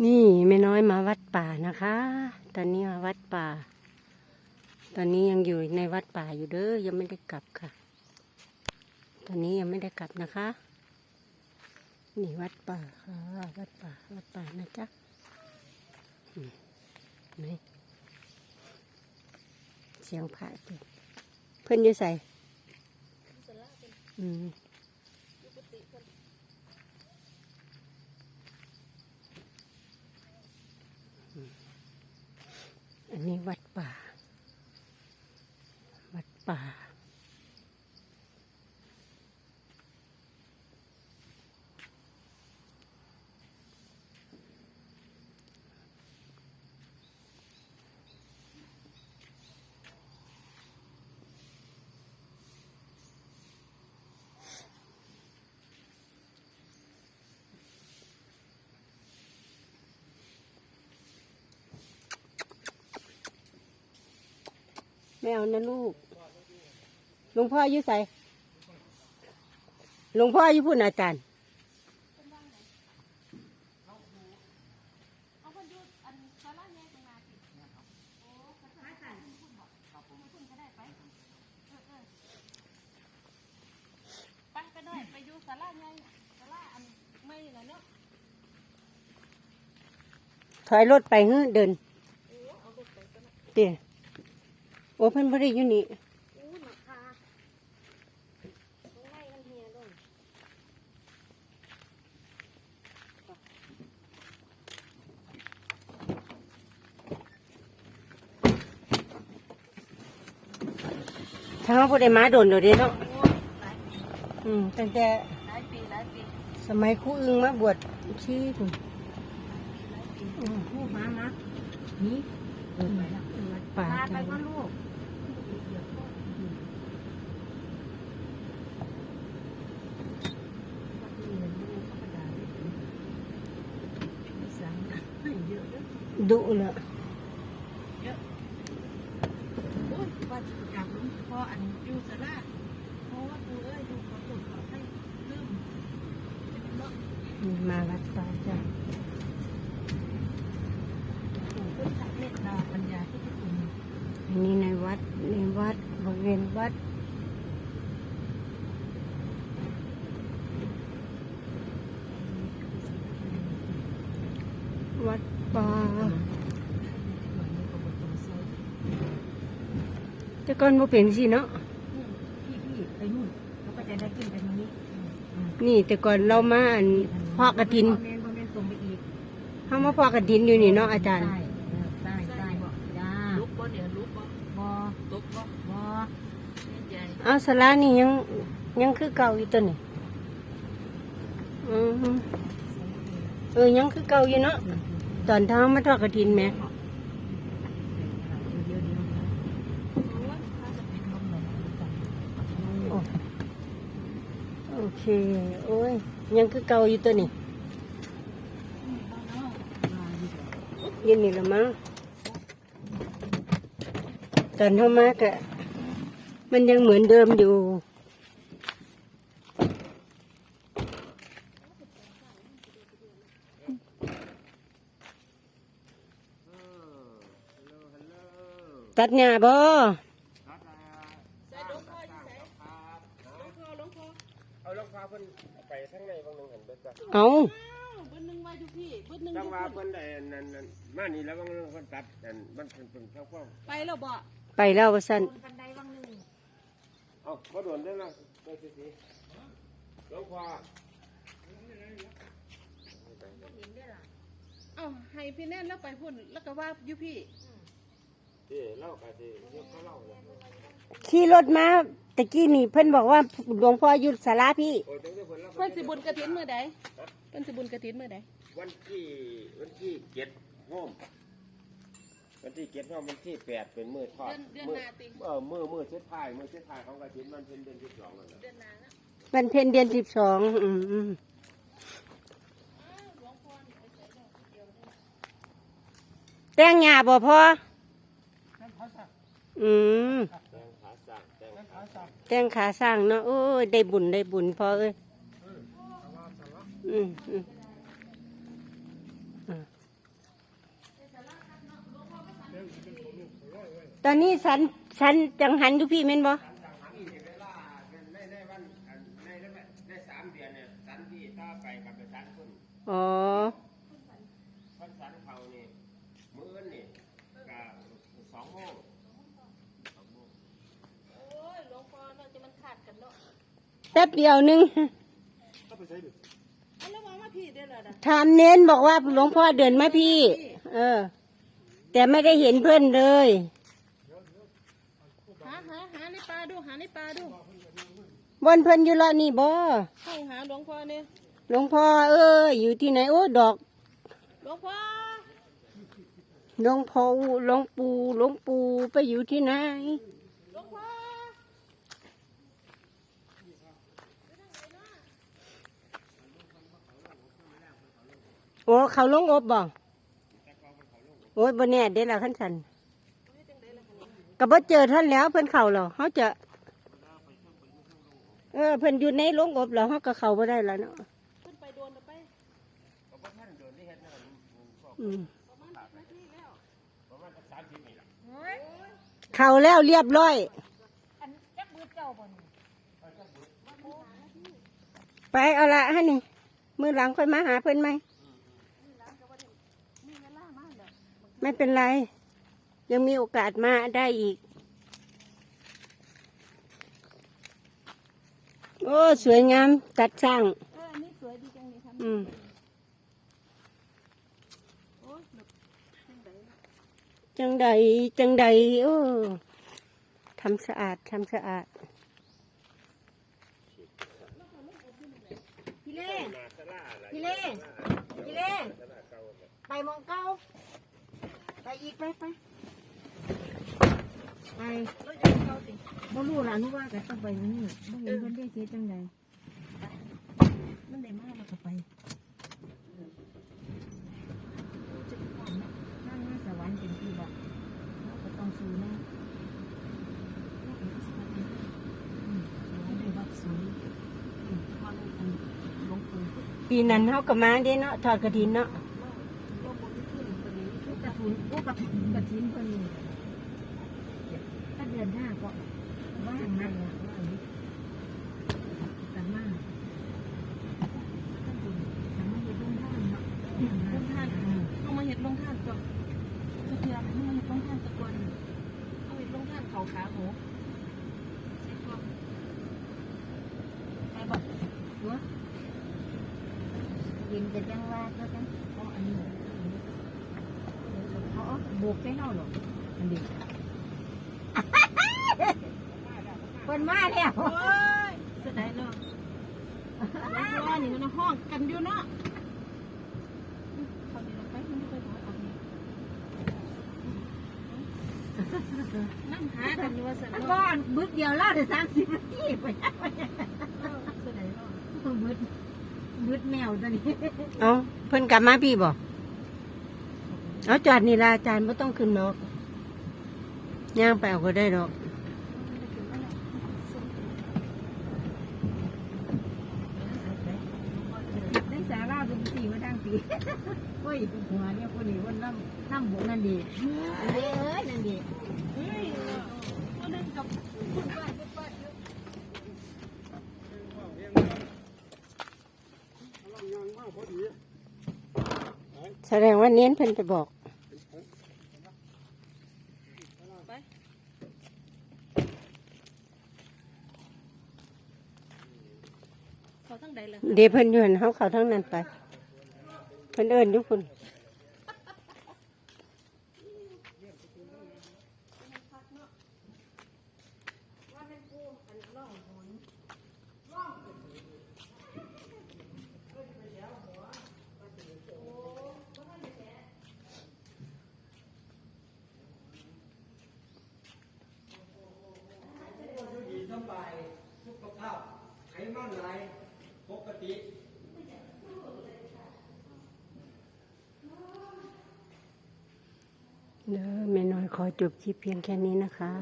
นี่แม่น้อยมาวัดป่านะคะ ตอนนี้มาวัดป่า ตอนนี้ยังอยู่ในวัดป่าอยู่เด้อ ยังไม่ได้กลับค่ะ ตอนนี้ยังไม่ได้กลับนะคะ นี่วัดป่าค่ะ วัดป่า วัดป่านะจ๊ะนี่เสียงพระเพิ่นเพิ่นอยู่ใส่อืม นนี้วัดป่า วัดป่า ไม่เอานะลูกหลวงพ่ออายุใส่หลวงพ่ออายุพูดอาจารย์ไปไปด้ไปยู่ศาลาไงศาลาอันไม่ละเนาะถอยรถไปเฮ้เดินเตี๋ย อ้เพิ่นบ่ได้อยู่นี่อู้หนักคาตรงไล่กันเฮียด้วยถ้าเขาบ่ได้มาโดนเดี๋ยวนี้เนาะโอ้หลายอืมตั้งแต่หลายปีหลายปีสมัยครูอึงมาบวชที่คุณหลายปีอืมลูกมานะนี่เดินไปแล้ววัดป่ามาไปจังก็ลูกเยอะ เลยดุละเยอะโอ้ยว่าจะกลับหลวงพ่ออันอยู่ศาลาเพราะว่ากูเอ้ยดูขอตรวจขอให้ลืมเนาะนี่มาวัดป่าจ้ะพุทธเมตตาปัญญาที่คุณอันนี้ในวัดในวัดบริเวณวัดวัด ป่าแต่ก่อนบ่เป็นสิเนาะพี่พี่ไปนู่นเขาก็จะได้ขึ้นไปตรงนี้นี่แต่ก่อนเรามาอันพอกระถินพ่อแม่พ่อแม่ส่งไปอีกเฮามาพอกระถินอยู่นี่เนาะอาจารย์ ใช่ใช่ใช่จ้าลุกบ่เนี่ยลุกบ่บอลุกบ่บอแน่ใจเอาสลานี่ยังยังคือเก่าอยู่ตัวนี่อือฮึเออยังคือเก่าอยู่เนาะ ตอนทางมาทอดกระถินแหม่เดี๋ยวเดี๋ยวโอเป็นลมเหมโอเค โอ้ย ยังคือเกาอยู่ตัวนี่ยินนี่ละมั้งตอนเข้ามากะมันยังเหมือนเดิมอยู่ ตัดหญ้าบ่เอาลงพาเพิ่นไปข้างในบางหนึงเห็นเบิดจ้ะเอาเบิ้ลหนึ่งมาอยู่พี่เบิ้ลหนึ่งจังว่าเพิ่นได้อันนั่นนั่นมานี่แล้วบางหนึงเพิ่นตัดอันมันเป็นเป็นข้าวกล้องไปแล้วบ่ไปแล้วว่าสั้นบันไดวังหนึ่งเอ้าบ่โดนได้อล่ะได้สิสิหลวงพ่อเอ้าให้พี่แน่นแล้วไปพุ่นแล้วก็ว่าอยู่พี่ ขาเล่าเลยขี่รถมาตะกี้นี่เพิ่นบอกว่าหลวงพ่ออยุดสาราพี่โอ้จังได้เพิ่นเล่าเพิ่นสิบุญกระถินมื้อใดเพิ่นสิบุญกระถินมื้อใดวันที่วันที่เจ็ดโฮมวันที่เจ็ดโฮมวันที่แปดเป็นมื้อทอดเดือนเดือนมื้หน้าติเออมื้อมื้อสุดท้ายมื้อสุดท้ายของกฐินมันเป็นเดือนที่สองนั่นแหละเดือนหน้านะวันเพ็ญเดือนสิบสองอืมอืมแต่งหญ้าบ่พ่อ อืมแตงขาสร้างเนาะโอ้ยได้บุญได้บุญพอเอ้ยอืตอนนี้สันสันจังหันทุกพี่เม่นบ่อ๋อ แป๊บเดียวหนึงเอาแล้วว่ามาพี่เด้อล่ะนะถามเน้นบอกว่าหลวงพ่อเดินมาพี่ เออ แต่ไม่ได้เห็นเพื่อนเลย หาหาหาในป่าดูหาในป่าดูบนเพิ่นอยู่ละนี่บ่ให้หาหลวงพ่อเนี่ยหลวงพ่อเอ้ยอยู่ที่ไหนโอ้ดอก หลวงพ่อหลวงพ่อหลวงปู่หลวงปู่ไปอยู่ที่ไหน หลวงพ่อ โอ้เขาลงอบบ่โอ้ยบนเนี่ยเด็ดละขั้นสันกับบ่เจอท่านแล้วเพื่อนเขาหรอเขาจะ เออเพื่อนอยู่ในลงอบหรอเขากับเขาไม่ได้แล้วเนาะเขาแล้วเรียบร้อยไปเอาละฮะนี่มือหลังค่อยมาหาเพื่อนไหมเวลามาแล้ว ไม่เป็นไร ยังมีโอกาสมาได้อีก โอ้ สวยงาม ตัดสร้างเอออันนี้สวยดีจังนี่ทำอืมโอ้ยแบบจังไดจังใดจังใดโอ้ทำสะอาดทำสะอาดพี่เล่นาสลาอะไรพี่เล่พี่เล่ไปมองเก้า ไปอีกไปไปไปเราจะเข้าสิบ่รู้ล่ะหนูว่าก็ต้องไปนี่บ่เห็นเพิ่นได้เฮ็ดจังไดมันได้มากเราก็ไปนั่นมาสวรรค์เป็นที่บ่เราก็ต้องสู้นะอืมเราได้วัดสวยอืมวัดอันหลวงปู่ปีนั้นเขาก็มาเด้เนาะทอดกระถินเนาะ หลวงปู่ที่ขึ้นตรงนี้ กระทุนโอ้ กระทุนกระทินเพิ่นนี่ถ้าเดือนหน้าก็ว่างนั่นล่ะว่าอยู่กันมาถ้าบุญทำให้เฮ็ดลงท่านเนาะลงท่านเอามาเห็ดลงท่านก่อนทุกเทือให้มาเห็ดลงท่านตะกอนเอาเห็ดลงท่านเขาขาหมูเสร็จก่อนไปบอกหัวกินกันจังว่าก็จังเอาอันนี้เอาเอาโบกใส่เฮาหรอกอันนี้เพิ่นมาแล้วโอ้ยสดายเนาะแล้วก็นี่มันห้องกันอยู่เนาะนั่งหากันอยู่ว่าสันมันเนาะก้อนบึกเดียวล้วได้สามสิบนาทีไปเออเสียดายเนาะบึดบึดแมวตัวนี้ เอ้าเพิ่นกลับมาพี่บอก เอาจอดนี่ละอาจารย์ไม่ต้องขึ้นนอกย่างไปเอาก็ได้ดอกได้สาราเป็นสี่มาทั้งปีโอ้ยหัวเนี่ยคนนี้วันน้ำน้ำบุนั่นดีเอ้ยนั่นดีเฮ้ยเอาเดินกับคุณป้าคุณป้าอยู่ แสดงว่าเน้นเพิ่นไปบอกไปเขาทั้งใดเลยเดี๋ยวเพิ่นอยืนเขาเขาทั้งนั้นไป เพิ่นเอิญอยู่คุณ ดีสบายสุขภาพไขมันไหลปกติ เด้อแม่น้อย ขอจบคลิปเพียงแค่นี้นะคะ